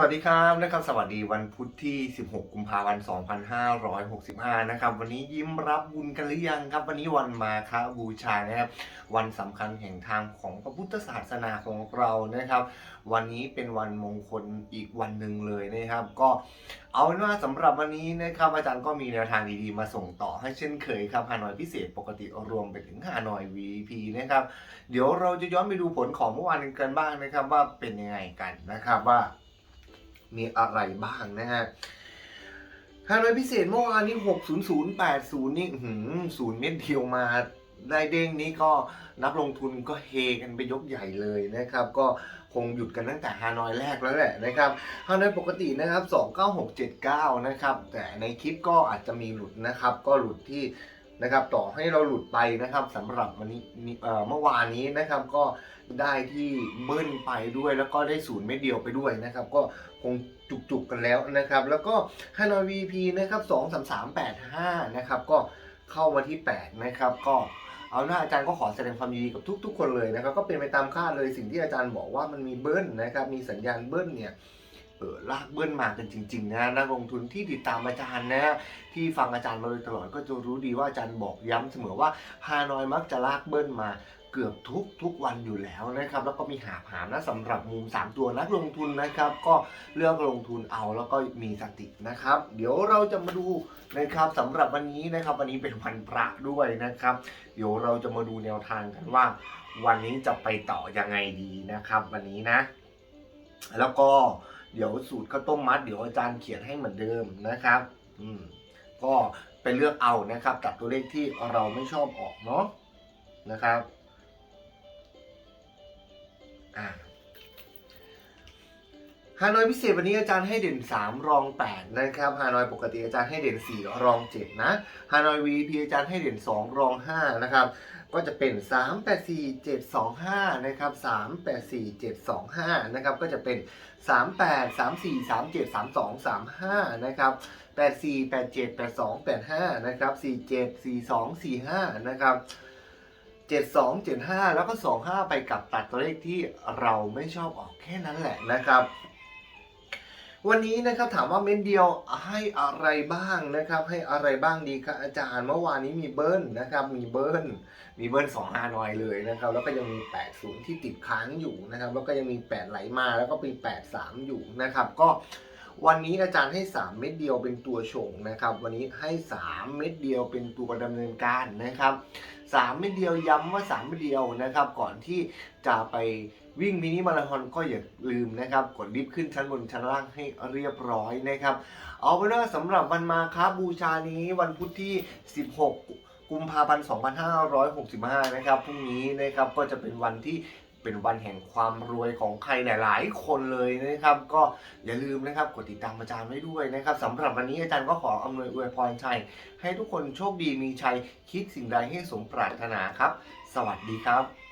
วัสดีครับนะครับ สวัสดีวันพุธที่ 16 กุมภาพันธ์ 2565 นะครับ วันนี้ยิ้มรับบุญกันหรือยังครับ วันนี้วันมาคบูชานะครับ วันสำคัญแห่งทางของพระพุทธศาสนาของเรานะครับ วันนี้เป็นวันมงคลอีกวันหนึ่งเลยนะครับ ก็เอาเป็นว่าสำหรับวันนี้นะครับ อาจารย์ก็มีแนวทางดีๆมาส่งต่อให้เช่นเคยครับฮานอยพิเศษปกติรวมไปถึงฮานอย VP นะครับ เดี๋ยวเราจะย้อนไปดูผลของเมื่อวานกันบ้างนะครับ ว่าเป็นยังไงกันนะครับว่า มีอะไรบ้างนะฮะฮานอยพิเศษเมื่อวานนี้60080 นี่หือศูนย์เม็ดเดียวมาได้เด้งนี้ก็นักลงทุนก็เฮกันไปยกใหญ่เลยนะครับ ก็คงหยุดกันตั้งแต่ฮานอยแรกแล้วแหละนะครับฮานอยปกตินะครับ 29679 นะครับ แต่ในคลิปก็อาจจะมีหลุดนะครับ ก็หลุดที่ นะครับต่อให้เราหลุดไปนะครับสำหรับวันนี้เมื่อวานนี้นะครับก็ได้ที่เบิ้ลไปด้วยแล้วก็ได้ศูนย์เม็ดเดียวไปด้วยนะครับ ก็คงจุกๆกันแล้วนะครับ แล้วก็ฮานอย VP นะครับ23385นะครับก็เข้ามาที่ 8 นะครับ ก็เอาหน้าอาจารย์ก็ขอแสดงความยินดีกับทุก ๆ คนเลยนะครับ ก็เป็นไปตามคาดเลยสิ่งที่อาจารย์บอกว่ามันมีเบิ้ลนะครับ มีสัญญาณเบิ้ลเนี่ย เออลากเบิ้ลมากันจริงๆนะนักลงทุนที่ติดตามอาจารย์นะที่ฟังอาจารย์มาโดยตลอดก็จะรู้ดีว่าอาจารย์บอกย้ำเสมอว่าฮานอยมักจะลากเบิ้ลมาเกือบทุกทุกวันอยู่แล้วนะครับ แล้วก็มีหาผามนะสำหรับมุม 3 ตัวนักลงทุนนะครับ ก็เลือกลงทุนเอาแล้วก็มีสตินะครับ เดี๋ยวเราจะมาดูนะครับสำหรับวันนี้นะครับ วันนี้เป็นวันพระด้วยนะครับ เดี๋ยวเราจะมาดูแนวทางกันว่า วันนี้จะไปต่อยังไงดีนะครับ วันนี้นะ แล้วก็ เดี๋ยวสูตรข้าวต้มมัดเดี๋ยวอาจารย์เขียนให้เหมือนเดิมนะครับ อืมก็ไปเลือกเอานะครับกับตัวเลขที่เราไม่ชอบออกเนาะนะครับอ่าฮานอยพิเศษวันนี้อาจารย์ให้เด่น 3 รอง 8 นะครับฮานอยปกติอาจารย์ให้เด่น 4 รอง 7 นะฮานอย VP อาจารย์ให้เด่น 2 รอง 5 นะครับ ก็จะเป็น 3 8 4 7 2 5 นะครับ 3 8 4 7 2 5 นะครับ ก็จะเป็น 3 8 3 4 3 7 3 2 3 5 นะครับ 8 4 8 7 8 2 8 5 นะครับ 4 7 4 2 4 5 นะครับ7 2 7 5 แล้วก็ 2 5 ไปกับตัดตัวเลขที่เราไม่ชอบออกแค่นั้นแหละนะครับ วันนี้นะครับถามว่าเม็ดเดียวให้อะไรบ้างนะครับ ให้อะไรบ้างดีครับอาจารย์เมื่อวานนี้มีเบิ้ลนะครับ มีเบิ้ลมีเบิ้ล2 5น้อยเลยนะครับ แล้วก็ยังมี80ที่ติดค้างอยู่นะครับ แล้วก็ยังมี8ไหลมาแล้วก็เป็น83อยู่นะครับ ก็ วันนี้อาจารย์ให้ 3 เม็ดเดียวเป็นตัวชงนะครับ วันนี้ให้ 3 เม็ดเดียวเป็นตัวดำเนินการนะครับ 3 เม็ดเดียวย้ำว่า 3 เม็ดเดียวนะครับ ก่อนที่จะไปวิ่งมินิมาราธอนก็อย่าลืมนะครับ กดลิฟต์ขึ้นชั้นบนชั้นล่างให้เรียบร้อยนะครับ เอาเป็นว่าสำหรับวันมาค้าบูชานี้วันพุธที่ 16 กุมภาพันธ์ 2565 นะครับพรุ่งนี้นะครับก็จะเป็นวันที่ เป็นวันแห่งความรวยของใครหลายๆคนเลยนะครับ ก็อย่าลืมนะครับกดติดตามอาจารย์ไว้ด้วยนะครับสำหรับวันนี้อาจารย์ก็ขออำนวยอวยพรชัย ให้ทุกคนโชคดีมีชัยคิดสิ่งใดให้สมปรารถนาครับ สวัสดีครับ